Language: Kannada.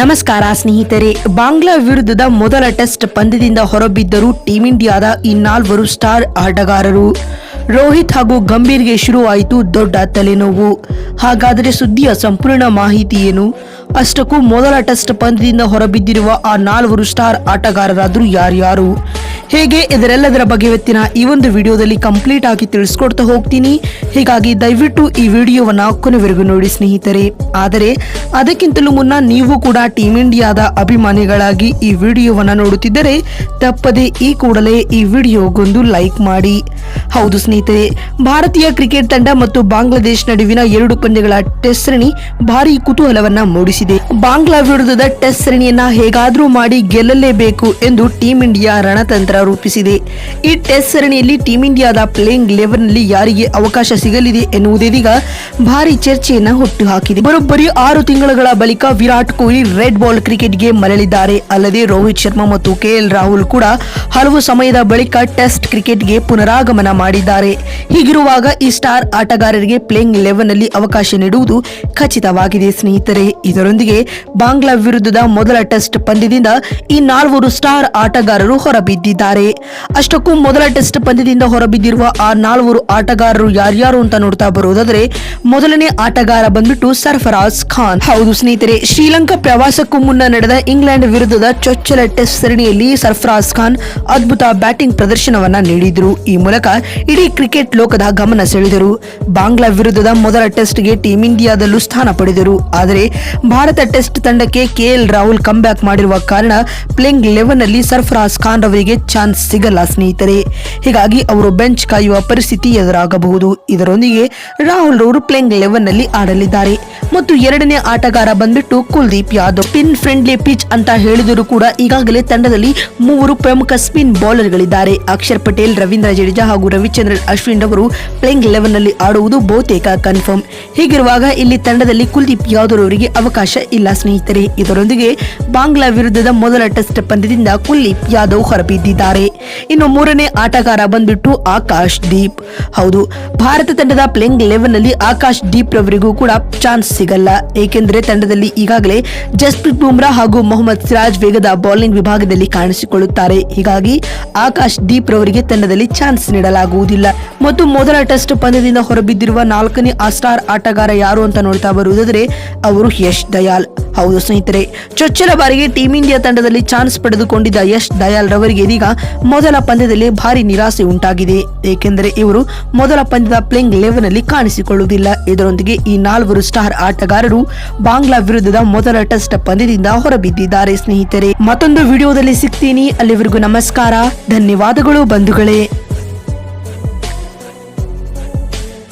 ನಮಸ್ಕಾರ ಸ್ನೇಹಿತರೆ, ಬಾಂಗ್ಲಾ ವಿರುದ್ಧದ ಮೊದಲ ಟೆಸ್ಟ್ ಪಂದ್ಯದಿಂದ ಹೊರಬಿದ್ದರು ಟೀಂ ಇಂಡಿಯಾದ ಈ ನಾಲ್ವರು ಸ್ಟಾರ್ ಆಟಗಾರರು. ರೋಹಿತ್ ಹಾಗೂ ಗಂಭೀರ್ಗೆ ಶುರುವಾಯಿತು ದೊಡ್ಡ ತಲೆನೋವು. ಹಾಗಾದರೆ ಸುದ್ದಿಯ ಸಂಪೂರ್ಣ ಮಾಹಿತಿ ಏನು? ಅಷ್ಟಕ್ಕೂ ಮೊದಲ ಟೆಸ್ಟ್ ಪಂದ್ಯದಿಂದ ಹೊರಬಿದ್ದಿರುವ ಆ ನಾಲ್ವರು ಸ್ಟಾರ್ ಆಟಗಾರರಾದರೂ ಯಾರ್ಯಾರು? ಹೇಗೆ ಇದರೆಲ್ಲದರ ಬಗ್ಗೆ ಇವತ್ತಿನ ಈ ಒಂದು ವಿಡಿಯೋದಲ್ಲಿ ಕಂಪ್ಲೀಟ್ ಆಗಿ ತಿಳಿಸ್ಕೊಡ್ತಾ ಹೋಗ್ತೀನಿ. ಹೀಗಾಗಿ ದಯವಿಟ್ಟು ಈ ವಿಡಿಯೋವನ್ನ ಕೊನೆವರೆಗೂ ನೋಡಿ ಸ್ನೇಹಿತರೆ. ಆದರೆ, ಅದಕ್ಕಿಂತಲೂ ಮುನ್ನ ನೀವು ಕೂಡ ಟೀಮ್ ಇಂಡಿಯಾದ ಅಭಿಮಾನಿಗಳಾಗಿ ಈ ವಿಡಿಯೋವನ್ನ ನೋಡುತ್ತಿದ್ದರೆ, ತಪ್ಪದೆ ಈ ಕೂಡಲೇ ಈ ವಿಡಿಯೋಗೊಂದು ಲೈಕ್ ಮಾಡಿ. ಹೌದು ಸ್ನೇಹಿತರೆ, ಭಾರತೀಯ ಕ್ರಿಕೆಟ್ ತಂಡ ಮತ್ತು ಬಾಂಗ್ಲಾದೇಶ ನಡುವಿನ ಎರಡು ಪಂದ್ಯಗಳ ಟೆಸ್ಟ್ ಸರಣಿ ಭಾರಿ ಕುತೂಹಲವನ್ನ ಮೂಡಿಸಿದೆ. ಬಾಂಗ್ಲಾ ವಿರುದ್ಧದ ಟೆಸ್ಟ್ ಸರಣಿಯನ್ನ ಹೇಗಾದರೂ ಮಾಡಿ ಗೆಲ್ಲಲೇಬೇಕು ಎಂದು ಟೀಂ ಇಂಡಿಯಾ ರಣತಂತ್ರ ರೂಪಿಸಿದೆ. ಈ ಟೆಸ್ಟ್ ಸರಣಿಯಲ್ಲಿ ಟೀಂ ಇಂಡಿಯಾದ ಪ್ಲೇಯಿಂಗ್ ಲೆವೆನ್ನಲ್ಲಿ ಯಾರಿಗೆ ಅವಕಾಶ ಸಿಗಲಿದೆ ಎನ್ನುವುದೀಗ ಭಾರಿ ಚರ್ಚೆಯನ್ನ ಹುಟ್ಟು ಹಾಕಿದೆ ಬರೋಬ್ಬರಿ ಆರು ತಿಂಗಳುಗಳ ಬಳಿಕ ವಿರಾಟ್ ಕೊಹ್ಲಿ ರೆಡ್ ಬಾಲ್ ಕ್ರಿಕೆಟ್ಗೆ ಮರಳಿದ್ದಾರೆ. ಅಲ್ಲದೆ ರೋಹಿತ್ ಶರ್ಮಾ ಮತ್ತು ಕೆಎಲ್ ರಾಹುಲ್ ಕೂಡ ಹಲವು ಸಮಯದ ಬಳಿಕ ಟೆಸ್ಟ್ ಕ್ರಿಕೆಟ್ಗೆ ಪುನರಾಗಮನ ಮಾಡಿದ್ದಾರೆ. ಹೀಗಿರುವಾಗ ಈ ಸ್ಟಾರ್ ಆಟಗಾರರಿಗೆ ಪ್ಲೇಯಿಂಗ್ ಲೆವೆನ್ನಲ್ಲಿ ಅವಕಾಶ ನೀಡುವುದು ಖಚಿತವಾಗಿದೆ, ಸ್ನೇಹಿತರೆ. ಇದರೊಂದಿಗೆ ಬಾಂಗ್ಲಾ ವಿರುದ್ಧದ ಮೊದಲ ಟೆಸ್ಟ್ ಪಂದ್ಯದಿಂದ ಈ ನಾಲ್ವರು ಸ್ಟಾರ್ ಆಟಗಾರರು ಹೊರಬಿದ್ದಿದ್ದಾರೆ. ಅಷ್ಟಕ್ಕೂ ಮೊದಲ ಟೆಸ್ಟ್ ಪಂದ್ಯದಿಂದ ಹೊರಬಿದ್ದಿರುವ ಆ ನಾಲ್ವರು ಆಟಗಾರರು ಯಾರ್ಯಾರು ಅಂತ ನೋಡ್ತಾ ಬರುವುದಾದ್ರೆ, ಮೊದಲನೇ ಆಟಗಾರ ಬಂದ್ಬಿಟ್ಟು ಸರ್ಫರಾಜ್ ಖಾನ್. ಹೌದು ಸ್ನೇಹಿತರೆ, ಶ್ರೀಲಂಕಾ ಪ್ರವಾಸಕ್ಕೂ ಮುನ್ನ ನಡೆದ ಇಂಗ್ಲೆಂಡ್ ವಿರುದ್ಧದ ಚೊಚ್ಚಲ ಟೆಸ್ಟ್ ಸರಣಿಯಲ್ಲಿ ಸರ್ಫರಾಜ್ ಖಾನ್ ಅದ್ಭುತ ಬ್ಯಾಟಿಂಗ್ ಪ್ರದರ್ಶನವನ್ನ ನೀಡಿದ್ರು. ಈ ಮೂಲಕ ಇಡೀ ಕ್ರಿಕೆಟ್ ಲೋಕದ ಗಮನ ಸೆಳೆದರು. ಬಾಂಗ್ಲಾ ವಿರುದ್ಧದ ಮೊದಲ ಟೆಸ್ಟ್ಗೆ ಟೀಂ ಇಂಡಿಯಾದಲ್ಲೂ ಸ್ಥಾನ ಪಡೆದರು. ಆದರೆ ಭಾರತ ಟೆಸ್ಟ್ ತಂಡಕ್ಕೆ ಕೆಎಲ್ ರಾಹುಲ್ ಕಂಬ್ಯಾಕ್ ಮಾಡಿರುವ ಕಾರಣ ಪ್ಲೇಯಿಂಗ್ ಲೆವೆನ್ ಅಲ್ಲಿ ಸರ್ಫರಾಜ್ ಖಾನ್ ರವರಿಗೆ ಚಾನ್ಸ್ ಸಿಗಲ್ಲ ಸ್ನೇಹಿತರೆ. ಹೀಗಾಗಿ ಅವರು ಬೆಂಚ್ ಕಾಯುವ ಪರಿಸ್ಥಿತಿ ಎದುರಾಗಬಹುದು. ಇದರೊಂದಿಗೆ ರಾಹುಲ್ ರವರು ಪ್ಲೇಯಿಂಗ್ ಲೆವೆನ್ನಲ್ಲಿ ಆಡಲಿದ್ದಾರೆ. ಮತ್ತು ಎರಡನೇ ಆಟಗಾರ ಬಂದ್ಬಿಟ್ಟು Kuldeep Yadav. Spin friendly pitch ಅಂತ ಹೇಳಿದರೂ ಕೂಡ ಈಗಾಗಲೇ ತಂಡದಲ್ಲಿ ಮೂವರು ಪ್ರಮುಖ ಸ್ಪಿನ್ ಬೌಲರ್ಗಳಿದ್ದಾರೆ. ಅಕ್ಷರ್ ಪಟೇಲ್, ರವೀಂದ್ರ ಜಡೇಜಾ ಹಾಗೂ ರವಿಚಂದ್ರನ್ ಅಶ್ವಿನ್ ಅವರು ಪ್ಲೇಯಿಂಗ್ ಲೆವೆನ್ನಲ್ಲಿ ಆಡುವುದು ಬಹುತೇಕ ಕನ್ಫರ್ಮ್ ಹೀಗಿರುವಾಗ ಇಲ್ಲಿ ತಂಡದಲ್ಲಿ ಕುಲ್ದೀಪ್ ಯಾದವ್ ಅವರಿಗೆ ಅವಕಾಶ ಇಲ್ಲ, ಸ್ನೇಹಿತರೆ. ಇದರೊಂದಿಗೆ ಬಾಂಗ್ಲಾ ವಿರುದ್ಧದ ಮೊದಲ ಟೆಸ್ಟ್ ಪಂದ್ಯದಿಂದ ಕುಲ್ದೀಪ್ ಯಾದವ್ ಹೊರಬಿದ್ದಿದ್ದಾರೆ. ಇನ್ನು ಮೂರನೇ ಆಟಗಾರ ಬಂದ್ಬಿಟ್ಟು ಆಕಾಶ್ ದೀಪ್. ಹೌದು, ಭಾರತ ತಂಡದ ಪ್ಲೇಯಿಂಗ್ ಲೆವೆನ್ನಲ್ಲಿ ಆಕಾಶ್ ದೀಪ್ ರವರಿಗೂ ಕೂಡ ಚಾನ್ಸ್ ಸಿಗಲ್ಲ. ಏಕೆಂದರೆ ತಂಡದಲ್ಲಿ ಈಗಾಗಲೇ ಜಸ್ಪ್ರೀತ್ ಬುಮ್ರಾ ಹಾಗೂ ಮೊಹಮ್ಮದ್ ಸಿರಾಜ್ ವೇಗದ ಬೌಲಿಂಗ್ ವಿಭಾಗದಲ್ಲಿ ಕಾಣಿಸಿಕೊಳ್ಳುತ್ತಾರೆ. ಹೀಗಾಗಿ ಆಕಾಶ್ ದೀಪ್ ರವರಿಗೆ ತಂಡದಲ್ಲಿ ಚಾನ್ಸ್ ನೀಡಲಾಗುವುದಿಲ್ಲ. ಮತ್ತು ಮೊದಲ ಟೆಸ್ಟ್ ಪಂದ್ಯದಿಂದ ಹೊರಬಿದ್ದಿರುವ ನಾಲ್ಕನೇ ಆ ಸ್ಟಾರ್ ಆಟಗಾರ ಯಾರು ಅಂತ ನೋಡ್ತಾ ಬರುವುದಾದರೆ ಅವರು ಯಶ್ ದಯಾಲ್ ಹೌದು ಸ್ನೇಹಿತರೆ, ಚೊಚ್ಚಲ ಬಾರಿಗೆ ಟೀಂ ಇಂಡಿಯಾ ತಂಡದಲ್ಲಿ ಚಾನ್ಸ್ ಪಡೆದುಕೊಂಡಿದ್ದ ಯಶ್ ದಯಾಲ್ ರವರಿಗೆ ಇದೀಗ ಮೊದಲ ಪಂದ್ಯದಲ್ಲಿ ಭಾರಿ ನಿರಾಸೆ ಉಂಟಾಗಿದೆ. ಏಕೆಂದರೆ ಇವರು ಮೊದಲ ಪಂದ್ಯದ ಪ್ಲೇಯಿಂಗ್ ಲೆವೆನ್ ಅಲ್ಲಿ ಕಾಣಿಸಿಕೊಳ್ಳುವುದಿಲ್ಲ. ಇದರೊಂದಿಗೆ ಈ ನಾಲ್ವರು ಸ್ಟಾರ್ ಆಟಗಾರರು ಬಾಂಗ್ಲಾ ವಿರುದ್ಧದ ಮೊದಲ ಟೆಸ್ಟ್ ಪಂದ್ಯದಿಂದ ಹೊರಬಿದ್ದಿದ್ದಾರೆ ಸ್ನೇಹಿತರೆ. ಮತ್ತೊಂದು ವಿಡಿಯೋದಲ್ಲಿ ಸಿಗ್ತೀನಿ. ಅಲ್ಲಿವರೆಗೂ ನಮಸ್ಕಾರ. ಧನ್ಯವಾದಗಳು ಬಂಧುಗಳೇ.